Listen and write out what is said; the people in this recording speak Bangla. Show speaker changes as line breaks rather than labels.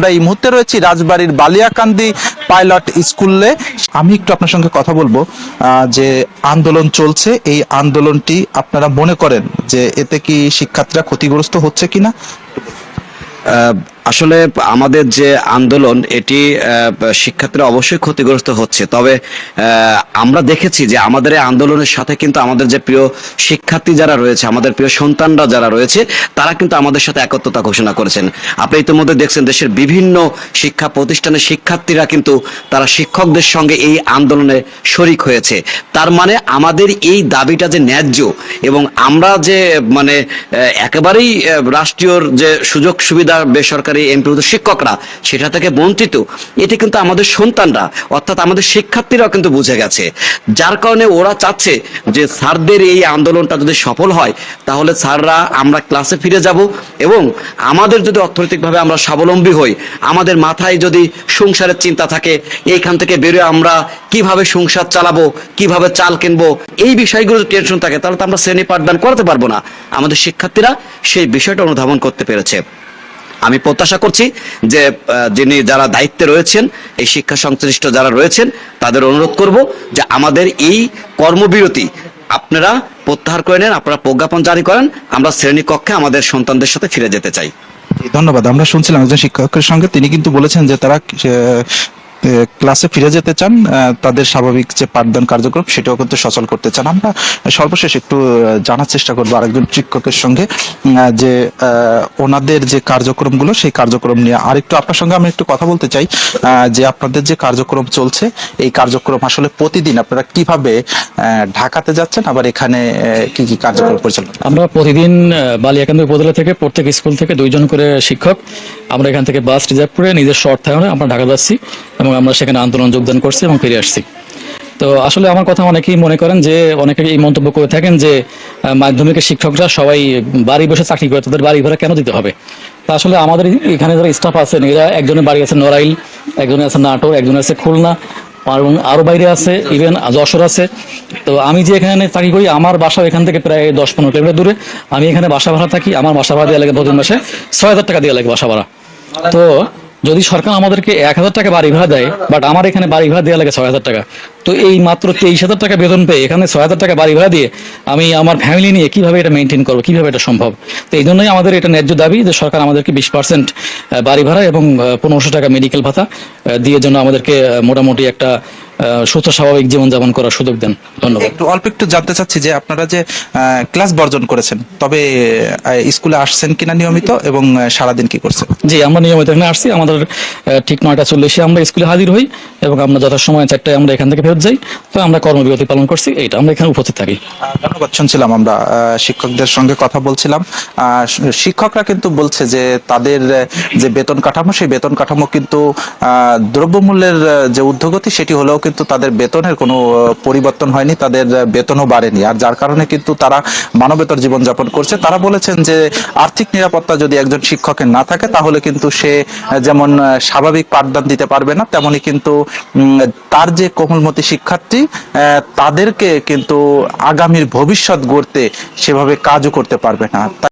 আমরা এই মুহূর্তে রয়েছি রাজবাড়ির বালিয়াকান্দি পাইলট স্কুলে আমি একটু আপনার সঙ্গে কথা বলবো যে আন্দোলন চলছে এই আন্দোলনটি আপনারা মনে করেন যে এতে কি শিক্ষার্থীরা ক্ষতিগ্রস্ত হচ্ছে কিনা আসলে আমাদের যে আন্দোলন এটি শিক্ষার্থীরা অবশ্যই ক্ষতিগ্রস্ত হচ্ছে তবে আমরা দেখেছি যে আমাদের এই আন্দোলনের সাথে কিন্তু আমাদের যে প্রিয় শিক্ষার্থী যারা রয়েছে আমাদের প্রিয় সন্তানরা যারা রয়েছে তারা কিন্তু আমাদের সাথে একত্রতা ঘোষণা করেছেন আপনি ইতিমধ্যে দেখছেন দেশের বিভিন্ন শিক্ষা প্রতিষ্ঠানের শিক্ষার্থীরা কিন্তু তারা শিক্ষকদের সঙ্গে এই আন্দোলনে শরিক হয়েছে তার মানে আমাদের এই দাবিটা যে ন্যায্য এবং আমরা যে মানে একেবারেই রাষ্ট্রীয় যে সুযোগ সুবিধা বেসরকারি সরকারি এমপিভুক্ত শিক্ষকরা সেটা থেকে বঞ্চিত এটি কিন্তু আমাদের সন্তানরা অর্থাৎ আমাদের শিক্ষার্থীরাও কিন্তু বুঝে গেছে যার কারণে ওরা চাচ্ছে যে স্যারদের এই আন্দোলনটা যদি সফল হয় তাহলে স্যাররা আমরা ক্লাসে ফিরে যাব এবং আমাদের যদি অর্থনৈতিকভাবে আমরা স্বাবলম্বী হই আমাদের মাথায় যদি সংসারের চিন্তা থাকে এইখান থেকে বেরোয় আমরা কিভাবে সংসার চালাবো কিভাবে চাল কিনবো এই বিষয়গুলো টেনশন থাকে তাহলে তো আমরা শ্রেণী পাঠদান করতে পারবো না আমাদের শিক্ষার্থীরা সেই বিষয়টা অনুধাবন করতে পেরেছে আমি প্রত্যাশা করছি যে যিনি যারা দায়িত্বে রয়েছেন এই শিক্ষা সংশ্লিষ্ট যারা রয়েছেন তাদের অনুরোধ করব যে আমাদের এই কর্মবিরতি আপনারা প্রত্যাহার করে নেন আপনারা প্রজ্ঞাপন জারি করেন আমরা শ্রেণীকক্ষে আমাদের সন্তানদের সাথে ফিরে যেতে চাই ধন্যবাদ আমরা শুনছিলাম একজন শিক্ষকের সঙ্গে তিনি কিন্তু বলেছেন যে তারা ক্লাসে ফিরে যেতে চান তাদের স্বাভাবিক যে পাঠদান কার্যক্রম সেটাও কিন্তু সচল করতে চান আমরা সর্বশেষ একটু জানার চেষ্টা করবো আরেকজন শিক্ষকের সঙ্গে যে ওনাদের যে কার্যক্রমগুলো সেই কার্যক্রম নিয়ে আরেকটু আপনার সঙ্গে আমি একটু কথা বলতে চাই যে আপনাদের যে কার্যক্রম চলছে এই কার্যক্রম আসলে প্রতিদিন আপনারা কিভাবে ঢাকাতে যাচ্ছেন আবার এখানে কি কি কার্যক্রম পরিচালনা আমরা প্রতিদিন বালিয়াকান্দ উপজেলা থেকে প্রত্যেক স্কুল থেকে দুইজন করে শিক্ষক আমরা এখান থেকে বাস রিজার্ভ করে নিজের শর্ট অর্থায়নে আমরা ঢাকা যাচ্ছি এবং আমরা সেখানে আন্দোলন যোগদান করছি এবং ফিরে আসছি তো আসলে আমার কথা অনেকেই মনে করেন যে অনেকে এই মন্তব্য করে থাকেন যে মাধ্যমিকের শিক্ষকরা সবাই বাড়ি বসে চাকরি করে তাদের বাড়ি ভাড়া কেন দিতে হবে তা আসলে আমাদের এখানে যারা স্টাফ আছেন এরা একজনের বাড়ি আছে নড়াইল একজনের আছে নাটোর একজন আছে খুলনা এবং আরও বাইরে আছে ইভেন যশোর আছে তো আমি যে এখানে চাকরি করি আমার বাসা এখান থেকে প্রায় দশ পনেরো কিলোমিটার দূরে আমি এখানে বাসা ভাড়া থাকি আমার বাসা ভাড়া দেওয়া লাগে প্রতি মাসে ছয় হাজার টাকা দেওয়া লাগে বাসা ভাড়া তো যদি সরকার আমাদেরকে এক হাজার টাকা বাড়ি ভাড়া দেয় বাট আমার এখানে বাড়ি ভাড়া দেওয়া লাগে ছয় হাজার টাকা তো এই মাত্র তেইশ হাজার টাকা বেতন পেয়ে এখানে ছয় হাজার টাকা বাড়ি ভাড়া দিয়ে আমি আমার ফ্যামিলি নিয়ে কিভাবে এটা মেনটেন করবো কিভাবে এটা সম্ভব তো এই জন্যই আমাদের এটা ন্যায্য দাবি যে সরকার আমাদেরকে বিশ পার্সেন্ট বাড়ি ভাড়া এবং পনেরোশো টাকা মেডিকেল ভাতা দিয়ে জন্য আমাদেরকে মোটামুটি একটা সুস্থ স্বাভাবিক জীবন যাপন করার সুযোগ দেন ধন্যবাদ একটু অল্প একটু জানতে চাচ্ছি যে আপনারা যে ক্লাস বর্জন করেছেন তবে স্কুলে আসছেন কিনা নিয়মিত এবং সারাদিন কি করছেন জি আমরা নিয়মিত এখানে আসছি আমাদের ঠিক নয়টা চল্লিশে আমরা স্কুলে হাজির হই এবং আমরা যথা যথাসময় চারটায় আমরা এখান থেকে ফেরত যাই তো আমরা কর্মবিরতি পালন করছি এইটা আমরা এখানে উপস্থিত থাকি ধন্যবাদ শুনছিলাম আমরা শিক্ষকদের সঙ্গে কথা বলছিলাম শিক্ষকরা কিন্তু বলছে যে তাদের যে বেতন কাঠামো সেই বেতন কাঠামো কিন্তু দ্রব্যমূল্যের যে উদ্যোগতি সেটি হলেও কিন্তু তাদের বেতনের কোনো পরিবর্তন হয়নি তাদের বেতনও বাড়েনি আর যার কারণে কিন্তু তারা মানবেতর জীবনযাপন করছে তারা বলেছেন যে আর্থিক নিরাপত্তা যদি একজন শিক্ষকের না থাকে তাহলে কিন্তু সে যেমন স্বাভাবিক পাঠদান দিতে পারবে না তেমনই কিন্তু তার যে কোমলমতি শিক্ষার্থী তাদেরকে কিন্তু আগামীর ভবিষ্যৎ গড়তে সেভাবে কাজও করতে পারবে না